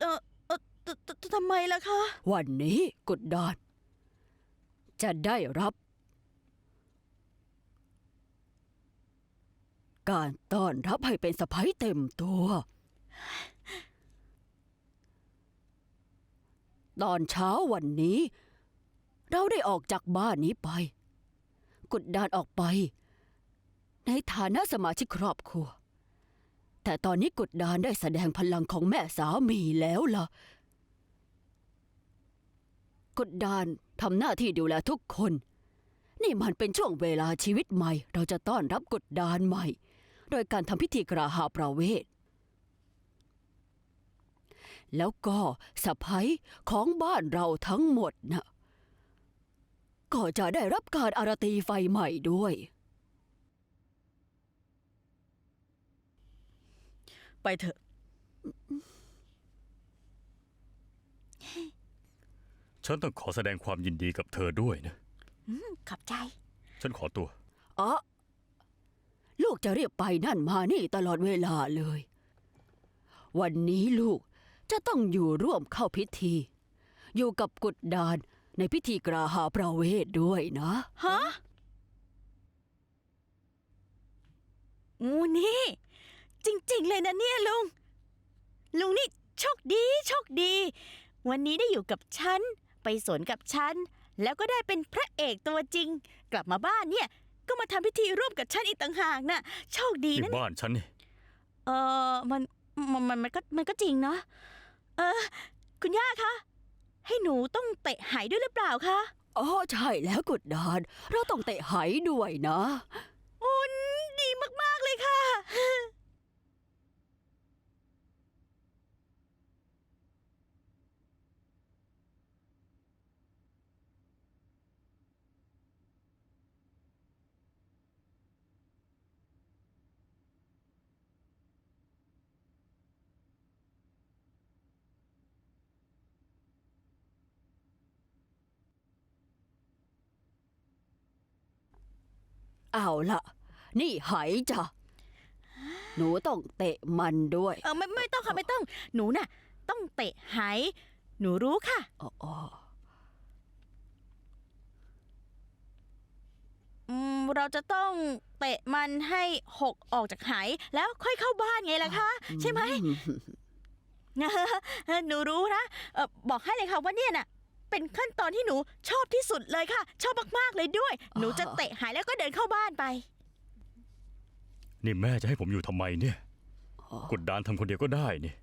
เออเออทททำไมล่ะคะ วันนี้กุดดานจะได้รับ การต้อนรับให้เป็นสะพ้ยเต็มตัว ตอนเช้าวันนี้ เราได้ออกจากบ้านนี้ไป กุดดานออกไป ในฐานะสมาชิกครอบครัว แต่ตอนนี้กดดานได้แสดงพลังของแม่สามีแล้วล่ะ กดดานทำหน้าที่ดูแลทุกคน นี่มันเป็นช่วงเวลาชีวิตใหม่ เราจะต้อนรับกดดานใหม่ โดยการทำพิธีกราหาประเวท แล้วก็สะพ้ยของบ้านเราทั้งหมดนะก็จะได้รับการอารตีไฟใหม่ด้วย ไปเถอะ ฉันต้องขอแสดงความยินดีกับเธอด้วยนะขอบใจ ฉันขอตัว อ๋อ ลูกจะเรียกไปนั่นมานี่ตลอดเวลาเลย วันนี้ลูกจะต้องอยู่ร่วมเข้าพิธี อยู่กับกุดดานในพิธีกราหาประเวทด้วยนะ ฮะ งูนี่ จริง ๆ เลยนะเนี่ยลุง ลุงนี่โชคดีโชคดี วันนี้ได้อยู่กับฉัน ไปสวนกับฉัน แล้วก็ได้เป็นพระเอกตัวจริง กลับมาบ้านเนี่ย ก็มาทำพิธีร่วมกับฉันอีกต่างหากน่ะ โชคดีที่นะเนี่ยบ้านฉันนี่เออมันมันมันมันก็มันก็จริงเนาะเออ คุณย่าคะ ให้หนูต้องเตะหายด้วยหรือเปล่าคะ อ๋อใช่แล้วกุดดานเราต้องเตะไหด้วยนะ อุนดีมาก ๆ เลยค่ะ เอาละนี่ไหจ้ะหนูต้องเตะมันด้วย เออไม่ไม่ต้องค่ะไม่ต้อง หนูน่ะ ต้องเตะหายหนูรู้ค่ะอ๋ออ๋ออืมเราจะต้องเตะมันให้หกออกจากหายแล้วค่อยเข้าบ้านไงล่ะคะ ใช่ไหม หนูรู้นะเออบอกให้เลยค่ะว่าเนี่ยน่ะ เป็นขั้นตอนที่หนูชอบที่สุดเลยค่ะ ชอบมากๆเลยด้วย หนูจะเตะหายแล้วก็เดินเข้าบ้านไป นี่แม่จะให้ผมอยู่ทำไมเนี่ย กดดานทำคนเดียวก็ได้นี่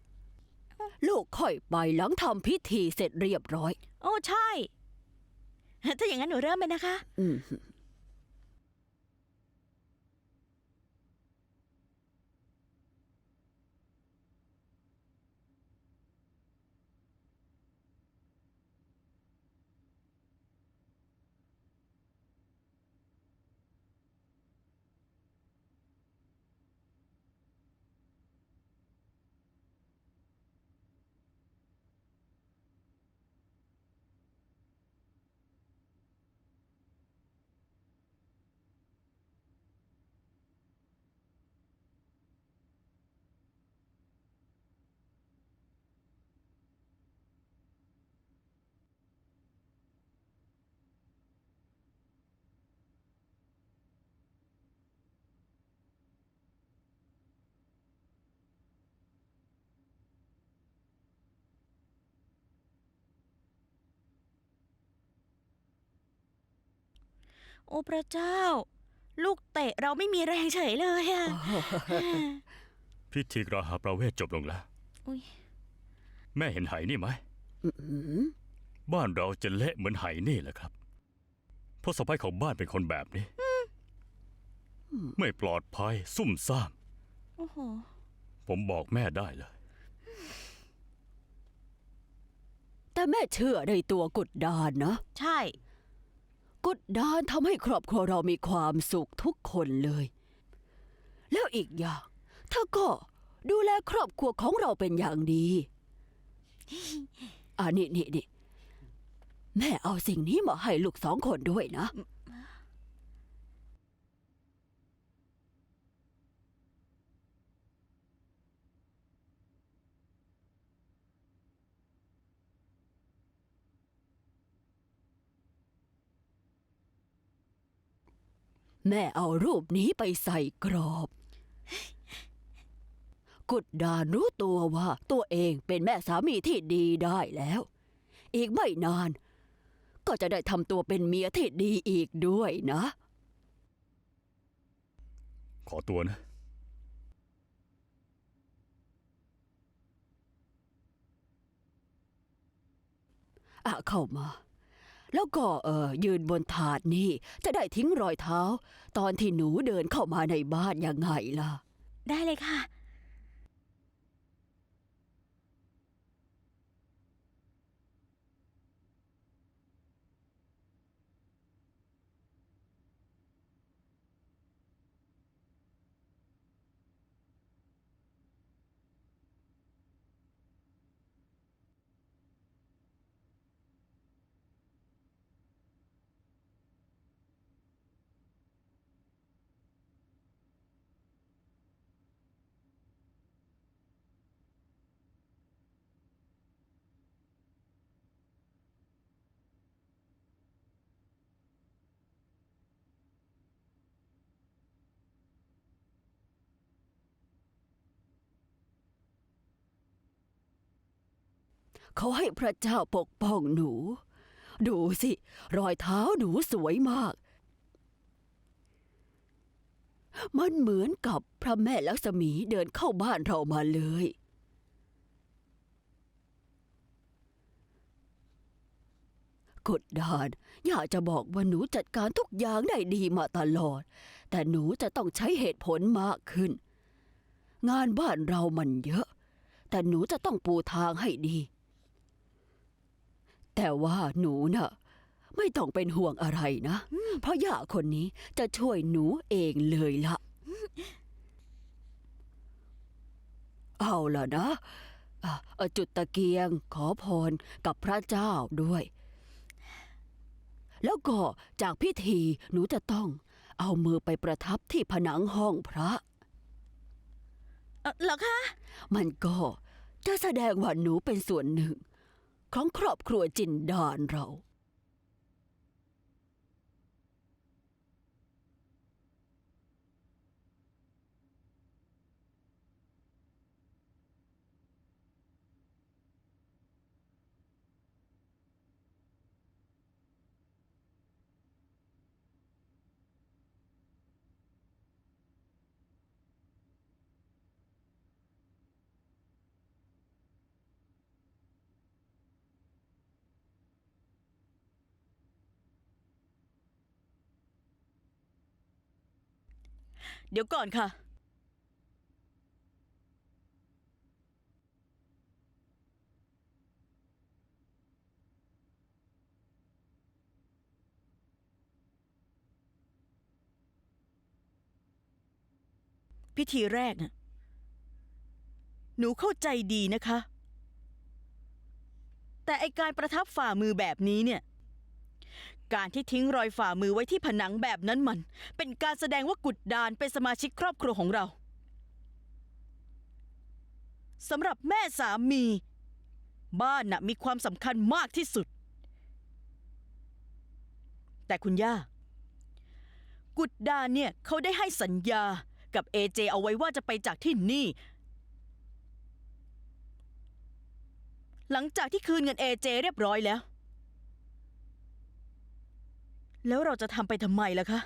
ลูกค่อยไปหลังทำพิธีเสร็จเรียบร้อย โอ้ใช่ ถ้าอย่างนั้นหนูเริ่มเลยนะคะ อืม อ้พระเจ้า ลูกเตะเราไม่มีแรงเฉยเลยอะพิธีกราหาประเวทจบลงแล้ว อุ๊ยแม่เห็นไหนี่ไหม บ้านเราจะเละเหมือนไหนี่แหละครับ เพราะสะพ้ายของบ้านเป็นคนแบบนี้ ไม่ปลอดภัยซุ่มซ่าม โอ้โห ผมบอกแม่ได้เลย แต่แม่เชื่อในตัวกุดดานนะ ใช่ กุดดานทำให้ครอบครัวเรามีความสุขทุกคนเลย แล้วอีกอย่างเธอก็ดูแลครอบครัวของเราเป็นอย่างดีอ่านี่นี่นี่แม่เอาสิ่งนี้มาให้ลูกสองคนด้วยนะ แม่เอารูปนี้ไปใส่กรอบ กุดดานรู้ตัวว่าตัวเองเป็นแม่สามีที่ดีได้แล้ว อีกไม่นาน ก็จะได้ทำตัวเป็นเมียที่ดีอีกด้วยนะ ขอตัวนะอะเข้ามา แล้วก็เออยืนบนถาดนี่ จะได้ทิ้งรอยเท้า ตอนที่หนูเดินเข้ามาในบ้านยังไงล่ะ ได้เลยค่ะ เขาให้พระเจ้าปกป้องหนู ดูสิ รอยเท้าหนูสวยมาก มันเหมือนกับพระแม่ลักษมีเดินเข้าบ้านเรามาเลย กดดานอยากจะบอกว่าหนูจัดการทุกอย่างได้ดีมาตลอด แต่หนูจะต้องใช้เหตุผลมากขึ้น งานบ้านเรามันเยอะ แต่หนูจะต้องปูทางให้ดี แต่ว่าหนูน่ะ ไม่ต้องเป็นห่วงอะไรนะ เพราะย่าคนนี้จะช่วยหนูเองเลยละเอาล่ะนะอะเอาจุดตะเกียงขอพรกับพระเจ้าด้วย แล้วก็จากพิธีหนูจะต้องเอามือไปประทับที่ผนังห้องพระเอ่อเหรอคะ มันก็จะแสดงว่าหนูเป็นส่วนหนึ่ง ของครอบครัวจินดานเรา เดี๋ยวก่อนค่ะ พิธีแรกน่ะหนูเข้าใจดีนะคะ แต่ไอการประทับฝ่ามือแบบนี้เนี่ย การที่ทิ้งรอยฝ่ามือไว้ที่ผนังแบบนั้นมัน เป็นการแสดงว่ากุดดานเป็นสมาชิกครอบครัวของเราสำหรับแม่สามี บ้านน่ะมีความสำคัญมากที่สุด แต่คุณย่า กุดดานเนี่ยเขาได้ให้สัญญากับเอเจเอาไว้ว่าจะไปจากที่นี่ หลังจากที่คืนเงินเอเจเรียบร้อยแล้ว แล้วเราจะทำไปทำไมล่ะคะ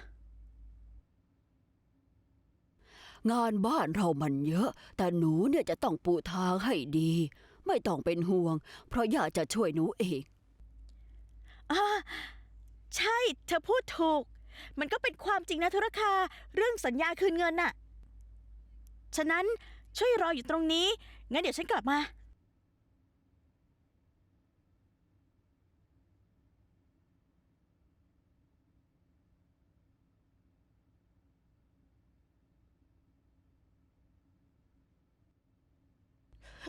งานบ้านเรามันเยอะ แต่หนูเนี่ยจะต้องปูทางให้ดี ไม่ต้องเป็นห่วง เพราะย่าจะช่วยหนูเอง อ่าใช่ เธอพูดถูก มันก็เป็นความจริงนะธุรคา เรื่องสัญญาคืนเงินน่ะ ฉะนั้นช่วยรออยู่ตรงนี้ งั้นเดี๋ยวฉันกลับมา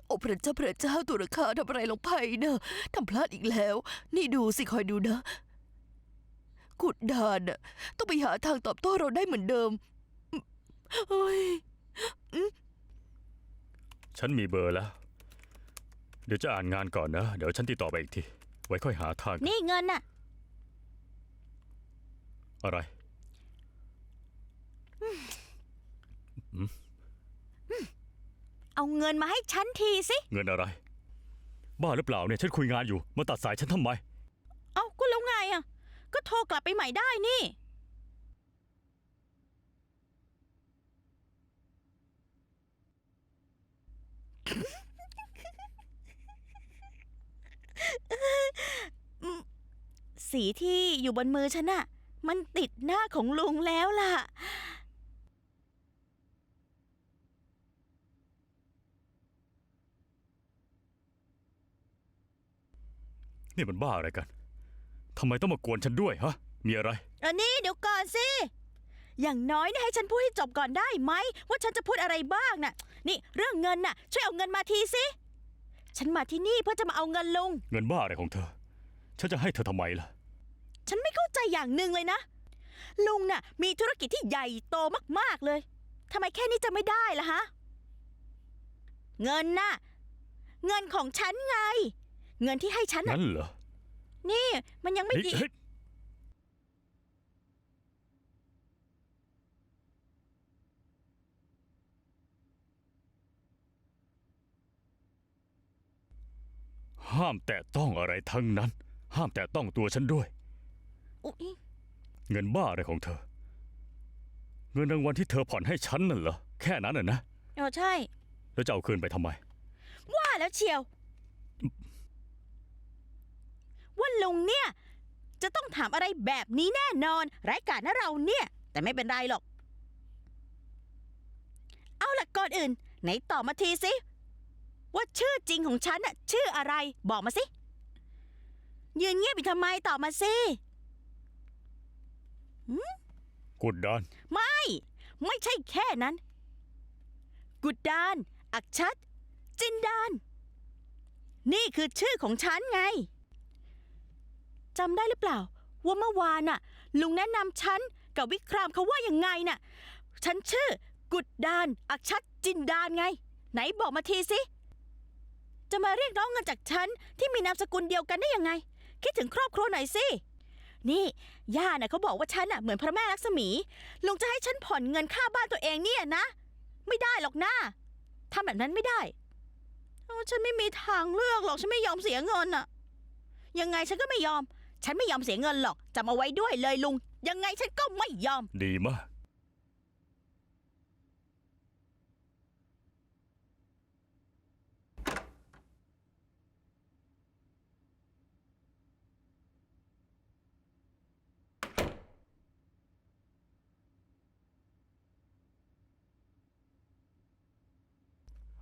โอ้พระเจ้าพระเจ้าตุรคาทำอะไรลงไปเนอะทำพลาดอีกแล้ว นี่ดูสิคอยดูนะ กุดดานน่ะต้องไปหาทางตอบโต้เราได้เหมือนเดิมเฮ้ยฉันมีเบอร์แล้ว เดี๋ยวจะอ่านงานก่อนนะ เดี๋ยวฉันติดต่อไปอีกที ไว้ค่อยหาทางนี่เงินน่ะ อะไร เอาเงินมาให้ฉันทีสิ เงินอะไร บ้าหรือเปล่าเนี่ยฉันคุยงานอยู่ มาตัดสายฉันทำไม เอาก็แล้วไงอะ ก็โทรกลับไปใหม่ได้นี่ สีที่อยู่บนมือฉันน่ะ มันติดหน้าของลุงแล้วล่ะ นี่มันบ้าอะไรกันทำไมต้องมากวนฉันด้วยฮะ มีอะไร อันนี้เดี๋ยวก่อนสิ อย่างน้อยเนี่ยให้ฉันพูดให้จบก่อนได้ไหม ว่าฉันจะพูดอะไรบ้างน่ะ นี่เรื่องเงินน่ะ ช่วยเอาเงินมาทีสิ ฉันมาที่นี่เพื่อจะมาเอาเงินลุง เงินบ้าอะไรของเธอ ฉันจะให้เธอทำไมล่ะ ฉันไม่เข้าใจอย่างหนึ่งเลยนะ ลุงน่ะ มีธุรกิจที่ใหญ่โตมากๆเลยทำไมแค่นี้จะไม่ได้ล่ะฮะ เงินน่ะ เงินของฉันไง เงินที่ให้ฉันน่ะงั้นเหรอนี่ มันยังไม่เฮ้ยดี เฮ้ยห้ามแตะต้องอะไรทั้งนั้น ห้ามแตะต้องตัวฉันด้วย อุ๊ยเงินบ้าอะไรของเธอ เงินรางวัลที่เธอผ่อนให้ฉันนั่นเหรอแค่นั้นน่ะนะ เออใช่ แล้วจะเอาคืนไปทำไม ว่าแล้วเชียว ว่าลุงเนี่ย จะต้องถามอะไรแบบนี้แน่นอนไร้ายกาจนะเราเนี่ย แต่ไม่เป็นไรหรอก เอาล่ะก่อนอื่น ไหนตอบมาทีสิ ว่าชื่อจริงของฉันน่ะชื่ออะไรบอกมาสิ ยืนเงียบอยู่ทำไมตอบมาสิกดดัน ไม่ ไม่ใช่แค่นั้น กุดดาน อักชัด จินดาน นี่คือชื่อของฉันไง จำได้หรือเปล่า ว่าเมื่อวานน่ะ ลุงแนะนำฉันกับวิครามเขาว่าอยังไงน่ะ ฉันชื่อ กุดดาน อักชัดจินดานไง ไหนบอกมาทีสิจะมาเรียกร้องเงินจากฉันที่มีนามสกุลเดียวกันได้ยังไง คิดถึงครอบครัวหน่อยสิ นี่ ย่าน่ะเขาบอกว่าฉันน่ะเหมือนพระแม่ลักษมี ลุงจะให้ฉันผ่อนเงินค่าบ้านตัวเองเนี่ยนะ ไม่ได้หรอกนะทำแบบนั้นไม่ได้ฉันไม่มีทางเลือกหรอกฉันไม่ยอมเสียเงินอะยังไงฉันก็ไม่ยอม ฉันไม่ยอมเสียเงินหรอกจำเอาไว้ด้วยเลยลุง ยังไงฉันก็ไม่ยอม ดีมาก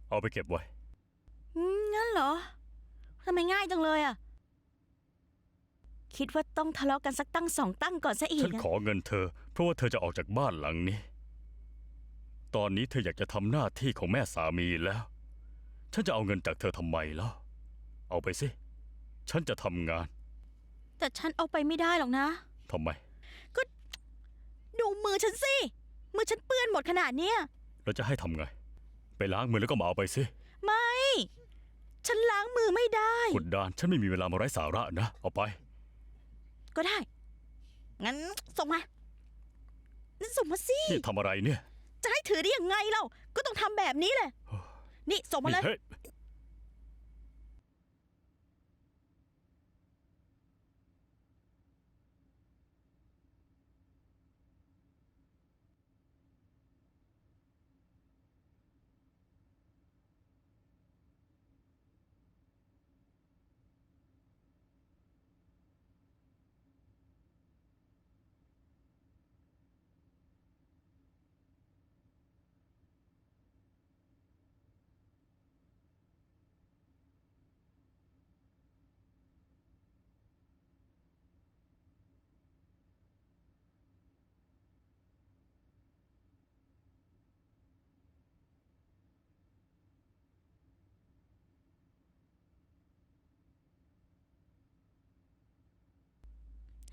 เอาไปเก็บไว้ อืมงั้นเหรอทำไมง่ายจังเลยอะ คิดว่าต้องทะเลาะกันสักตั้งสองตั้งก่อนซะอีฉักนอะขอเงินเธอ เพราะว่าเธอจะออกจากบ้านหลังนี้ ตอนนี้เธออยากจะทำหน้าที่ของแม่สามีแล้ว ฉันจะเอาเงินจากเธอทำไมล่ะ เอาไปสิ ฉันจะทำงาน แต่ฉันเอาไปไม่ได้หรอกนะทำไมดูมือฉันสิ มือฉันเปื้อนหมดขนาดเนี้ยแล้วจะให้ทำไง ไปล้างมือแล้วก็มาเอาไปสิ ไม่ ฉันล้างมือไม่ได้ กดดานฉันไม่มีเวลามาไร้สาระนะ เอาไป ก็ได้ งั้นส่งมา นั่นส่งมาสิ นี่ทำอะไรเนี่ย จะให้ถือได้ยังไงเรา ก็ต้องทำแบบนี้แหละ นี่ส่งมาเลย นี่เฮ้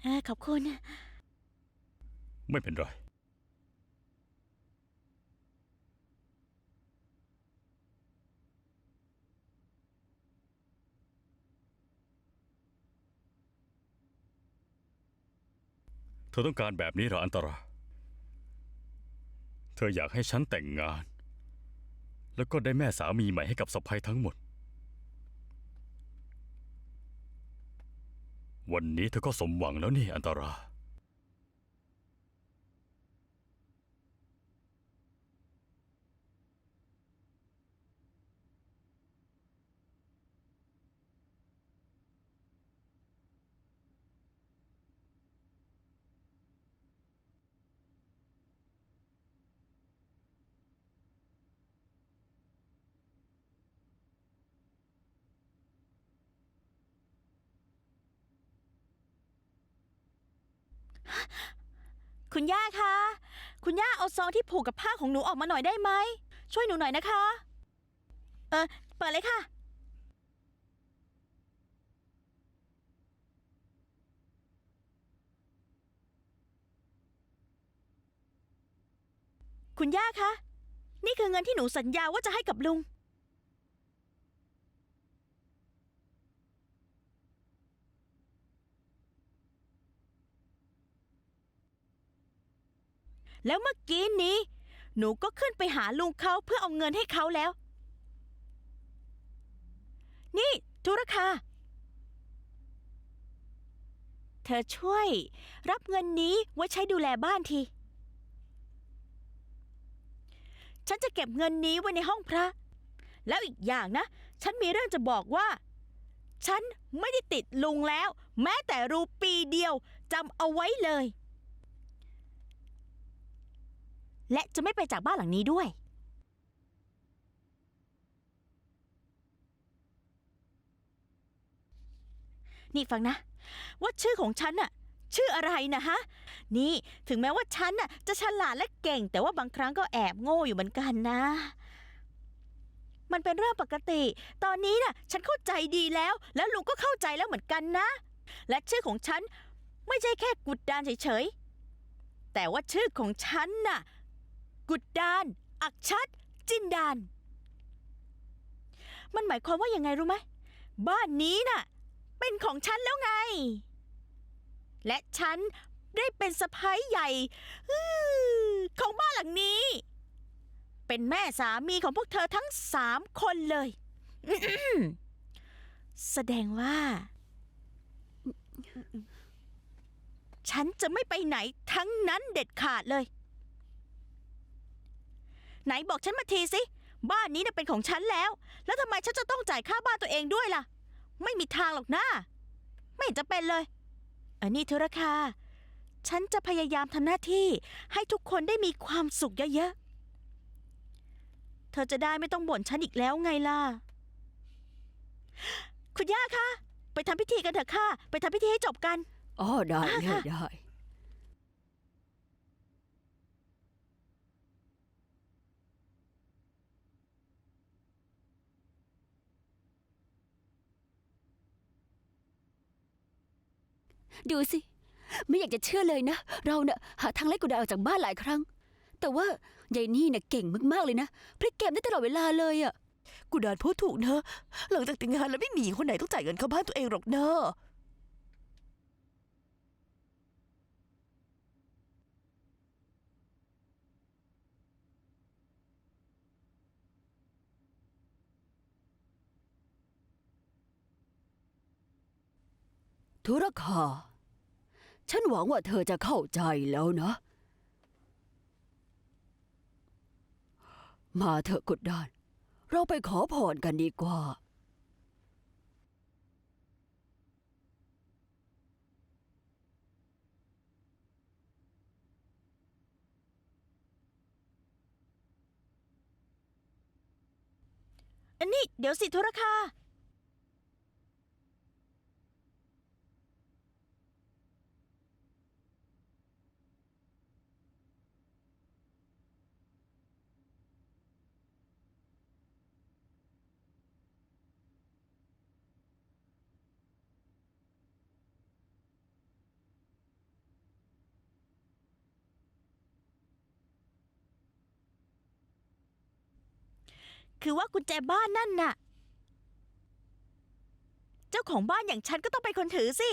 เออขอบคุณ ไม่เป็นไร เธอต้องการแบบนี้เหรออันตรา เธออยากให้ฉันแต่งงาน แล้วก็ได้แม่สามีใหม่ให้กับสะพ้ยทั้งหมด วันนี้เธอก็สมหวังแล้วนี่อันตรา คุณย่าคะ คุณย่าเอาซองที่ผูกกับผ้าของหนูออกมาหน่อยได้ไหม ช่วยหนูหน่อยนะคะ เออเปิดเลยค่ะ คุณย่าคะ นี่คือเงินที่หนูสัญญาว่าจะให้กับลุง แล้วเมื่อกี้นี้ หนูก็ขึ้นไปหาลุงเขาเพื่อเอาเงินให้เขาแล้ว นี่ธุรคาเธอช่วย รับเงินนี้ไว้ใช้ดูแลบ้านที ฉันจะเก็บเงินนี้ไว้ในห้องพระ แล้วอีกอย่างนะ ฉันมีเรื่องจะบอกว่า ฉันไม่ได้ติดลุงแล้ว แม้แต่รูปีเดียวจำเอาไว้เลย และจะไม่ไปจากบ้านหลังนี้ด้วยนี่ฟังนะ ว่าชื่อของฉันน่ะ ชื่ออะไรนะฮะ นี่ถึงแม้ว่าฉันน่ะ จะฉลาดและเก่ง แต่ว่าบางครั้งก็แอบโง่อยู่เหมือนกันนะ มันเป็นเรื่องปกติ ตอนนี้น่ะ ฉันเข้าใจดีแล้ว แล้วลุงก็เข้าใจแล้วเหมือนกันนะ และชื่อของฉัน ไม่ใช่แค่กุดดานเฉยๆแต่ว่าชื่อของฉันน่ะ กุดดาน อักชัด จินดาน มันหมายความว่าอยังไงรู้ไหม บ้านนี้น่ะ เป็นของฉันแล้วไง และฉันได้เป็นสะพ้ายใหญ่ของบ้านหลังนี้ เป็นแม่สามีของพวกเธอทั้งสามคนเลย แสดงว่า ฉันจะไม่ไปไหนทั้งนั้นเด็ดขาดเลย ไหนบอกฉันมาทีสิ บ้านนี้น่ะเป็นของฉันแล้ว แล้วทำไมฉันจะต้องจ่ายค่าบ้านตัวเองด้วยล่ะ ไม่มีทางหรอกนะไม่เห็นจะเป็นเลย อันนี้ธุรคา ฉันจะพยายามทำหน้าที่ให้ทุกคนได้มีความสุขเยอะๆ เธอจะได้ไม่ต้องบ่นฉันอีกแล้วไงล่ะ คุณย่าคะ ไปทำพิธีกันเถอะค่ะ ไปทำพิธีให้จบกัน อ๋อได้อ่าได้ค่ะได้ ดูสิ ไม่อยากจะเชื่อเลยนะ เราเนะ่ะหาทางไล่กุดาออกจากบ้านหลายครั้ง แต่ว่ายายนี่เนะ่ะเก่งมากๆเลยนะพลิกเกมได้ตลอดเวลาเลยอะกูดานพูดถูกนะหลังจากแต่งงานแล้วไม่มีคนไหนต้องจ่ายเงินเข้าบ้านตัวเองหรอกนะ ธุรคา ฉันหวังว่าเธอจะเข้าใจแล้วนะ มาเถอะกุดดาน เราไปขอพรกันดีกว่า อันนี้เดี๋ยวสิธุรคา คือว่ากุญแจบ้านนั่นน่ะ เจ้าของบ้านอย่างฉันก็ต้องเป็นคนถือสิ